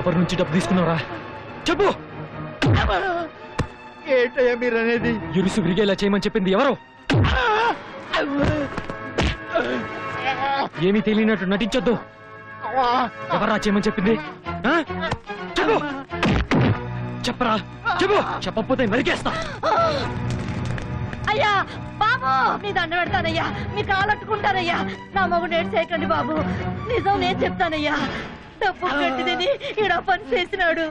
ఎవరి నుంచి డబ్బు తీసుకున్నారా చెప్పు. ఏంటయ్యా మీరు అనేది ఇరుసు విరిగేలా చేయమని చెప్పింది ఎవరు? ఏమీ తెలియనట్టు నటించొద్దు. ఎవరా చేయమని చెప్పింది? చెప్పు. చెప్పరా? చెప్పు. చెప్పకపోతే నరికేస్తా. అయ్యా బాబు మీ దండ పెడతానయ్యా. మీ కాలట్టుకుంటానయ్యా నా మగుడు ఏడు చేయకండి బాబు. నిజం నేను చెప్తానయ్యా. డబ్బు కట్టిదని ఈడ పని చేసినాడు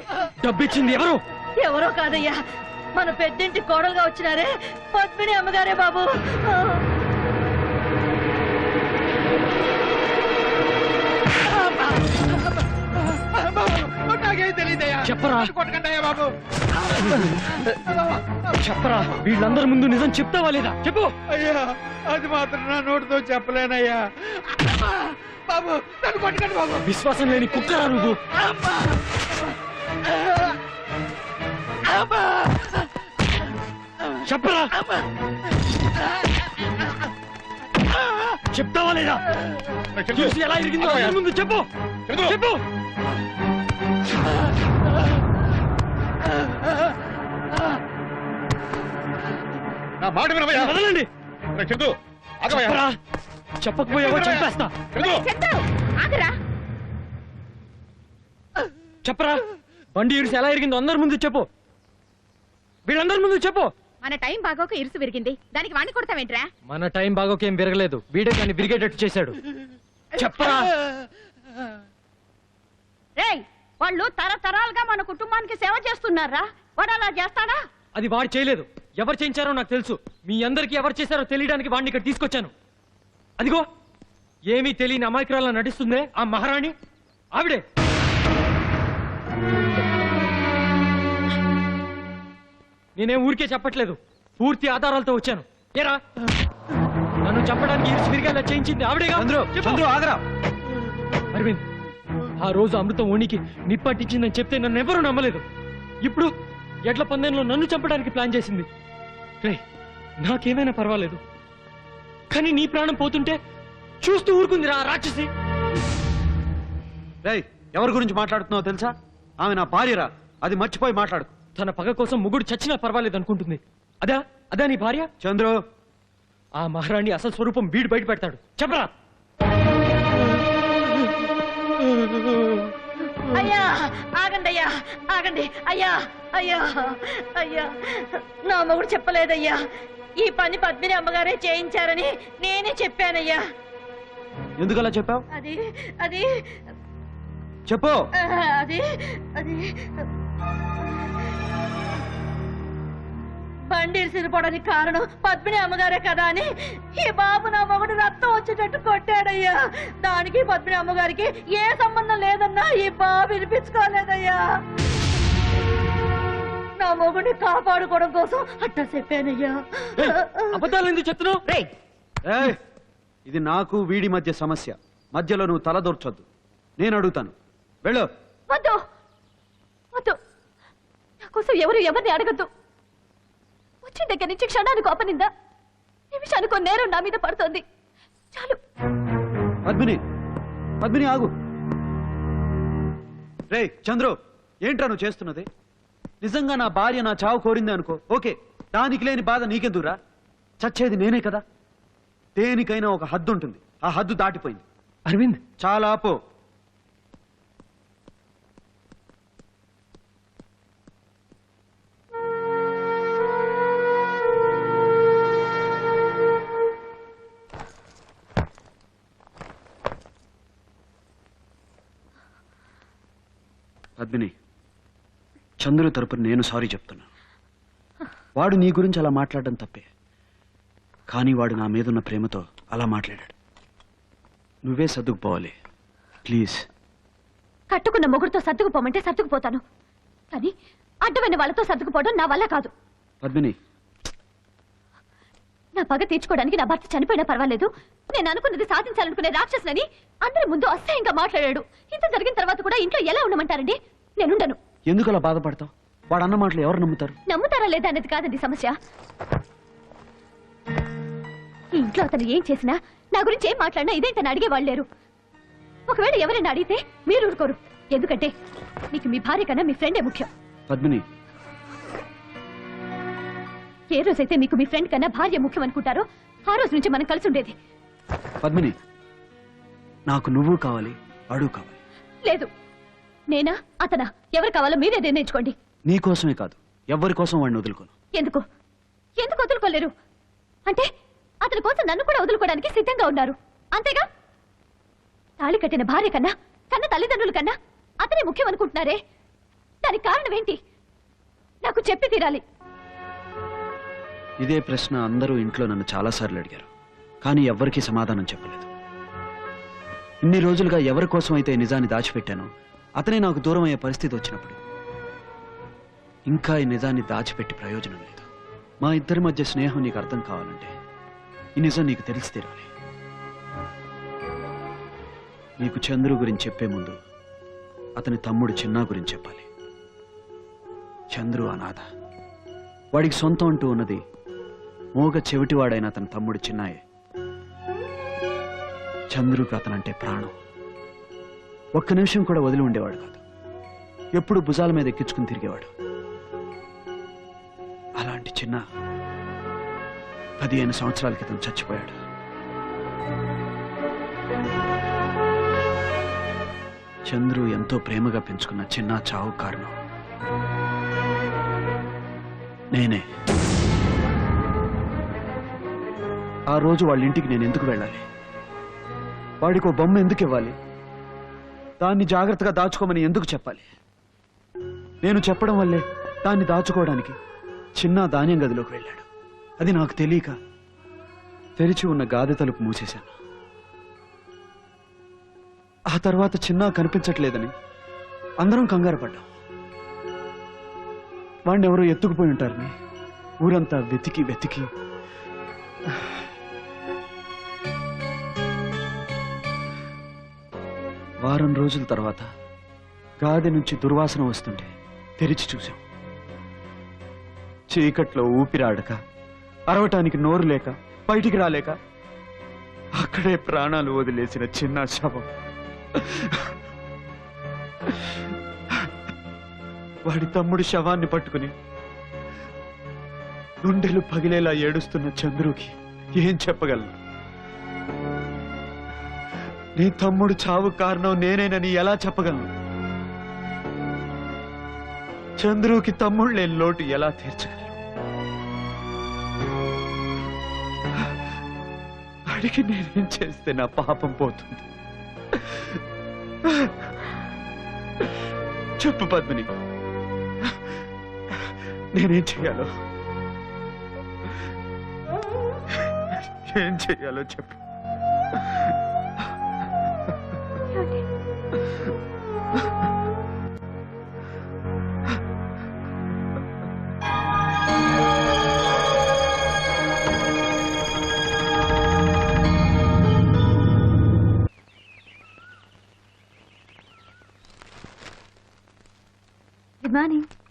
డబ్బిచ్చింది ఎవరు? ఎవరో కాదయ్యా మన పెద్దింటి కోడలుగా వచ్చినారే పద్మిని అమ్మగారే బాబు. నాకేం తెలియదయ్యా చెప్పరా? కొట్టకండి అయ్యా బాబు చెప్పరా? వీళ్ళందరి ముందు నిజం చెప్తావా లేదా? చెప్పు. అయ్యా అది మాత్రం నా నోటితో చెప్పలేనయ్యా. బాబు. నన్ను కొట్టకండి బాబు. విశ్వాసం లేని కుక్కరా నువ్వు. చెప్పరా? చెప్తావా లేదా? చూసి ఎలా ఇరిగిందో ముందు చెప్పు. చెప్పు. నా మాట వినవయ్యా వదలండి. చెబుతూ ఆగవయ్యా చెప్పకపోయావో చంపేస్తా. ఆగరా. చెప్పరా? బండి ఇరిసి ఎలా ఇరిగిందో అందరి ముందు చెప్పు. వీళ్ళందరి ముందు చెప్పు. మన టైం బాగోక ఇరుసు విరిగింది. దానికి వాణ్ణి కొడతావేంట్రా? మన టైం బాగోకేం విరగలేదు. వీడే కానీ విరిగేటట్టు చేశాడు. చెప్పరా? రేయ్ వాళ్ళు తరతరాలుగా మన కుటుంబానికి సేవ చేస్తున్నారా? వాడు అలా చేస్తాడా? అది వాడు చేయలేదు. ఎవరు చేయించారో నాకు తెలుసు. మీ అందరికీ ఎవరు చేశారో తెలియడానికి వాడిని ఇక్కడ తీసుకొచ్చాను. అదిగో ఏమీ తెలియని అమాయకురాలా నటిస్తుందే ఆ మహారాణి. ఆవిడే. నేనేం ఊరికే చెప్పట్లేదు. పూర్తి ఆధారాలతో వచ్చాను. ఏరా? నన్ను చంపడానికి ఇరుసు విరిగేలా చేయించింది ఆవిడేగా. ఆగరా. అరవింద్ ఆ రోజు అమృతం ఓణికి నిప్పట్టించిందని చెప్తే నన్ను ఎవరూ నమ్మలేదు. ఇప్పుడు ఎడ్ల పందెంలో నన్ను చంపడానికి ప్లాన్ చేసింది. రే నాకేమైనా పర్వాలేదు. కానీ నీ ప్రాణం పోతుంటే చూస్తూ ఊరుకుంది రా రాక్షసి. రేయ్ ఎవరి గురించి మాట్లాడుతున్నావో తెలుసా? ఆమె నా భార్యరా అది మర్చిపోయి మాట్లాడు. తన పగ కోసం ముగ్గురు చచ్చినా పర్వాలేదు అనుకుంటుంది. అదా అదా నీ భార్య? చంద్రు. ఆ మహారాణి అసలు స్వరూపం వీడు బయట పెడతాడు. చెప్పరా? అయ్యా ఆగండి అయ్యా ఆగండి. అయ్యా అయ్యా అయ్యా. నా మొగుడు చెప్పలేదయ్యా. ఈ పని పద్మిని అమ్మగారే చేయించారని నేనే చెప్పానయ్యా. ఎందుకలా చెప్పావు? అది అది చెప్పు. అది అది బండి సిరిపోవడానికి కారణం పద్మిని అమ్మగారే కదా అని ఈ బాబు నా మొగుడు రక్తం వచ్చేటట్టు కొట్టాడయ్యా. దానికి పద్మిని అమ్మగారికి ఏ సంబంధం లేదన్నా ఈ బాబు వినిపించుకోలేదయ్యా. నా మొగుడిని కాపాడుకోవడం కోసం అట్టా చెప్పానయ్యా. అబద్ధాలు ఎందుకు చెప్తున్నావు? ఏయ్ ఇది నాకు వీడి మధ్య సమస్య. మధ్యలో నువ్వు తలదూర్చొద్దు నేను అడుగుతాను. వెళ్ళు. వద్దు! వద్దు! నా కోసం ఎవరు ఎవరిని అడగద్దు. వచ్చిన దగ్గర నుంచి క్షణానికి అపనిందా నిమిషానికి నేరం నా మీద పడుతోంది. చాలు. పద్మిని! పద్మిని ఆగు. రేయ్ చంద్రు ఏంట్రా నువ్వు చేస్తున్నది? నిజంగా నా భార్య నా చావు కోరింది అనుకో. ఓకే దానికి లేని బాధ నీకెందుకురా? చచ్చేది నేనే కదా. దేనికైనా ఒక హద్దు ఉంటుంది. ఆ హద్దు దాటిపోయింది. అరవింద్! చాలా ఆపో పద్మిని చంద్రు తరపున నేను సారీ చెప్తున్నా. వాడు నీ గురించి అలా మాట్లాడడం తప్పే. కానీ వాడు నా మీదున్న ప్రేమతో అలా మాట్లాడాడు. నువ్వే సర్దుకుపోవాలి. ప్లీజ్. కట్టుకున్న మొగుడుతో సర్దుకుపోమంటే సర్దుకుపోతాను. కానీ అడ్డమైన వాళ్ళతో సర్దుకుపోవడం నా వల్ల కాదు. పద్మిని. నా పగ తీర్చుకోవడానికి నా భర్త చనిపోయినా పర్వాలేదు. నేను అనుకున్నది సాధించాలనుకునే రాక్షసులని అందరి ముందు అసహ్యంగా మాట్లాడాడు. ఇంత జరిగిన తర్వాత కూడా ఇంట్లో ఎలా ఉండమంటారండి? నేనుండను. ఎందుకు అలా బాధపడతావు? వాడు అన్న మాటలు ఎవరు నమ్ముతారు? నమ్ముతారా లేదా అనేది కాదండి సమస్య. ఈ ఇంట్లో అతను ఏం చేసినా నా గురించి ఏం మాట్లాడినా ఇదేంటని అడిగే వాళ్ళు లేరు. ఒకవేళ ఎవరైనా అడిగితే మీరు ఊరుకోరు. ఎందుకంటే మీకు మీ భార్య కన్నా మీ ఫ్రెండే ముఖ్యం. పద్మిని. ఏ రోజైతే మీకు మీ ఫ్రెండ్ కన్నా భార్య ముఖ్యం అనుకుంటారో ఆ రోజు నుంచి మనం కలిసి ఉండేది. పద్మిని నాకు నువ్వు కావాలి వాడు కావాలి. లేదు. నేనా? అతనా? ఎవరు కావాలో మీరే నిర్ణయించుకోండి. నీ కోసమే కాదు ఎవరి కోసం వాడిని వదులుకోను. ఎందుకు? ఎందుకు వదులుకోలేరు? అంటే అతని కోసం నన్ను కూడా వదులుకోవడానికి సిద్ధంగా ఉన్నారు. అంతేగా? తాళి కట్టిన భార్య కన్నా కన్న తల్లిదండ్రుల కన్నా అతనే ముఖ్యం అనుకుంటున్నారే? దానికి కారణం ఏంటి? నాకు చెప్పి తీరాలి. ఇదే ప్రశ్న అందరూ ఇంట్లో నన్ను చాలాసార్లు అడిగారు కానీ ఎవ్వరికీ సమాధానం చెప్పలేదు. ఇన్ని రోజులుగా ఎవరి కోసం అయితే నిజాన్ని దాచిపెట్టానో అతనే నాకు దూరం అయ్యే పరిస్థితి వచ్చినప్పుడు. ఇంకా ఈ నిజాన్ని దాచిపెట్టి ప్రయోజనం లేదు. మా ఇద్దరి మధ్య స్నేహం నీకు అర్థం కావాలంటే ఈ నిజం నీకు తెలిసి తీరాలి. నీకు చంద్రు గురించి చెప్పే ముందు అతని తమ్ముడు చిన్నా గురించి చెప్పాలి. చంద్రు అనాథ. వాడికి సొంతం అంటూ ఉన్నది మోగ చెవిటివాడైన అతని తమ్ముడు చిన్నాయే. చంద్రుకు అతనంటే ప్రాణం. ఒక్క నిమిషం కూడా వదిలి ఉండేవాడు కాదు. ఎప్పుడు భుజాల మీద ఎక్కించుకుని తిరిగేవాడు. అలాంటి చిన్న పదిహేను సంవత్సరాల క్రితం చచ్చిపోయాడు. చంద్రు ఎంతో ప్రేమగా పెంచుకున్న చిన్న చావు కారణం. నేనే. ఆ రోజు వాళ్ళ ఇంటికి నేను ఎందుకు వెళ్ళాలి? వాడికి ఓ బొమ్మ ఎందుకు ఇవ్వాలి? దాన్ని జాగ్రత్తగా దాచుకోమని ఎందుకు చెప్పాలి? నేను చెప్పడం వల్లే దాన్ని దాచుకోవడానికి చిన్న ధాన్యం గదిలోకి వెళ్ళాడు. అది నాకు తెలియక తెరిచి ఉన్న గాది తలుపు మూసేశాను. ఆ తర్వాత చిన్న కనిపించట్లేదని అందరం కంగారు పడ్డాం. వాణ్ణెవరో ఎత్తుకుపోయి ఉంటారని ఊరంతా వెతికి వెతికి వారం రోజుల తర్వాత గాది నుంచి దుర్వాసన వస్తుంటే తెరిచి చూశాం. చీకట్లో ఊపిరాడక అరవటానికి నోరు లేక బయటికి రాలేక అక్కడే ప్రాణాలు వదిలేసిన చిన్న శవం. వాడి తమ్ముడి శవాన్ని పట్టుకుని గుండెలు పగిలేలా ఏడుస్తున్న చంద్రుకి ఏం చెప్పగలను? నీ తమ్ముడు చావు కారణం నేనేనని ఎలా చెప్పగలను? చంద్రుకి తమ్ముడు లేని లోటు ఎలా తీర్చగలను? అడిగి నేనేం చేస్తే నా పాపం పోతుంది? చెప్పు పద్మిని. నేనేం చేయాలో ఏం చేయాలో చెప్పు.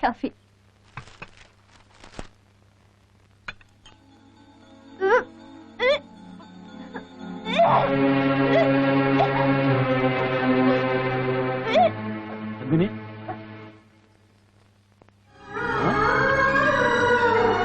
काफ़ी Oh! Hmm. Eh. Eh.